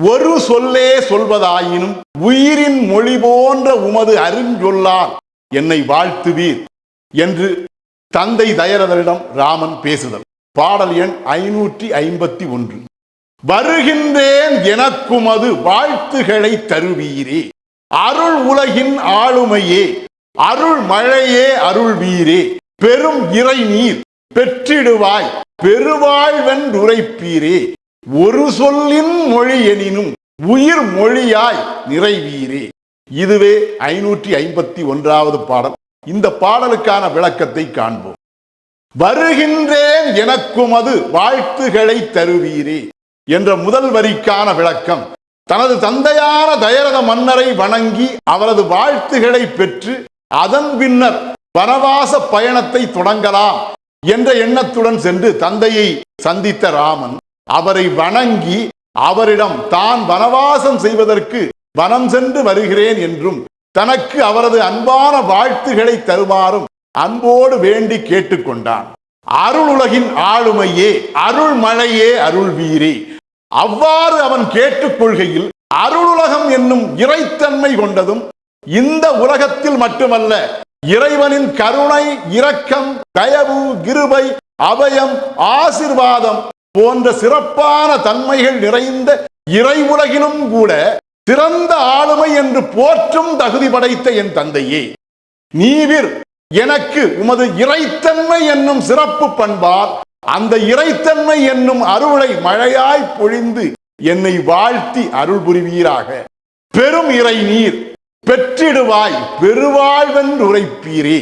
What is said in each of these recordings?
ஒரு சொல்லே சொல்வதாயினும் உயிரின் மொழி போன்ற உமது அருஞ்சொல்லால் என்னை வாழ்த்துவீர் என்று தந்தை தயரதரிடம் ராமன் பேசுதல். பாடல் எண் ஐநூற்றி ஐம்பத்தி ஒன்று. வருகின்றேன் எனக்குமது வாழ்த்துகளை தருவீரே. அருள் உலகின் ஆளுமையே. அருள் மழையே அருள் வீரே பெரும் இறை நீர் பெற்றிடுவாய் பெருவாழ்வென்றுரைப்பீரே ஒரு சொல்லின் மொழி எனினும் உயிர் மொழியாய் நிறைவீரே. இதுவே ஐநூற்றி ஐம்பத்தி ஒன்றாவது பாடல். இந்த பாடலுக்கான விளக்கத்தை காண்போம். வருகின்றேன் எனக்குமது வாழ்த்துகளை தருவீரே என்ற முதல் வரிக்கான விளக்கம். தனது தந்தையான தயரத மன்னரை வணங்கி அவரது வாழ்த்துகளை பெற்று அதன் பின்னர் வனவாச பயணத்தை தொடங்கலாம் என்ற எண்ணத்துடன் சென்று தந்தையை சந்தித்த ராமன் அவரை வணங்கி அவரிடம் தான் வனவாசம் செய்வதற்கு வனம் சென்று வருகிறேன் என்றும் தனக்கு அவரது அன்பான வாழ்த்துகளை தருமாறும் அன்போடு வேண்டி கேட்டுக்கொண்டான். அருள் உலகின் ஆளுமையே அருள் மழையே அருள் வீரே அவ்வாறு அவன் கேட்டுக்கொள்கையில் அருளுலகம் என்னும் இறைத்தன்மை கொண்டதும் இந்த உலகத்தில் மட்டுமல்ல இறைவனின் கருணை இரக்கம் தயவு கிருபை அபயம் ஆசிர்வாதம் போன்ற சிறப்பான தன்மைகள் நிறைந்த இறை உலகிலும் கூட சிறந்த ஆளுமை என்று போற்றும் தகுதி படைத்த என் தந்தையே. நீவிர் எனக்கு உமது இறைத்தன்மை என்னும் சிறப்பு பண்பால் அந்த இறைத்தன்மை என்னும் அருளை மழையாய் பொழிந்து என்னை வாழ்த்தி அருள் புரிவீராக. பெரும் இறை நீர் பெற்றிடுவாய் பெருவாழ்வென்று உரைப்பீரே.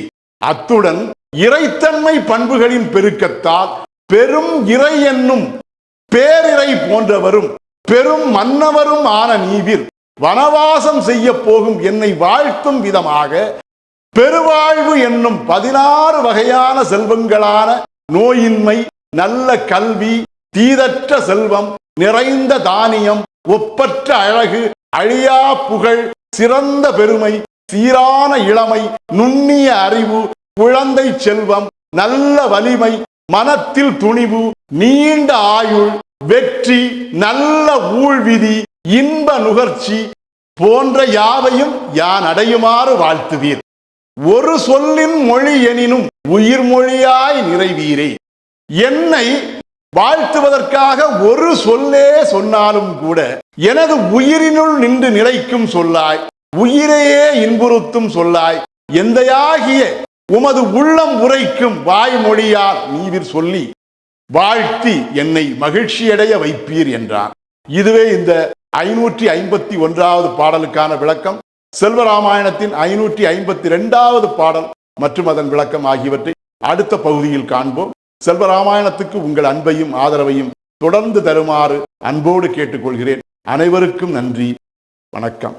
அத்துடன் இறைத்தன்மை பண்புகளின் பெருக்கத்தால் பெரும் இறை என்னும் பேரிறை போன்றவரும் பெரும் மன்னவரும் ஆன நீவிர் வனவாசம் செய்ய போகும் என்னை வாழ்த்தும் விதமாக பெருவாழ்வு என்னும் பதினாறு வகையான செல்வங்களான நோயின்மை நல்ல கல்வி தீதற்ற செல்வம் நிறைந்த தானியம் ஒப்பற்ற அழகு அழியா புகழ் சிறந்த பெருமை சீரான இளமை நுண்ணிய அறிவு குழந்தை செல்வம் நல்ல வலிமை மனத்தில் துணிவு நீண்ட ஆயுள் வெற்றி நல்ல ஊழ்விதி இன்ப நுகர்ச்சி போன்ற யாவையும் யான் அடையுமாறு வாழ்த்துவீர். ஒரு சொல்லின் மொழி எனினும் உயிர் மொழியாய் நிறைவீரே. என்னை வாழ்த்துவதற்காக ஒரு சொல்லே சொன்னாலும் கூட எனது உயிரினுள் நின்று நிலைக்கும் சொல்லாய் உயிரையே இன்புறுத்தும் சொல்லாய் எந்தையாகிய உமது உள்ளம் உரைக்கும் வாய்மொழியால் நீவிர் சொல்லி வாழ்த்தி என்னை மகிழ்ச்சியடைய வைப்பீர் என்றார் இதுவே இந்த ஐநூற்றி ஐம்பத்தி ஒன்றாவது பாடலுக்கான விளக்கம். செல்வராமாயணத்தின் ஐநூற்றி ஐம்பத்தி ரெண்டாவது பாடல் மற்றும் அதன் விளக்கம் ஆகியவற்றை அடுத்த பகுதியில் காண்போம். செல்வராமாயணத்துக்கு உங்கள் அன்பையும் ஆதரவையும் தொடர்ந்து தருமாறு அன்போடு கேட்டுக்கொள்கிறேன். அனைவருக்கும் நன்றி. வணக்கம்.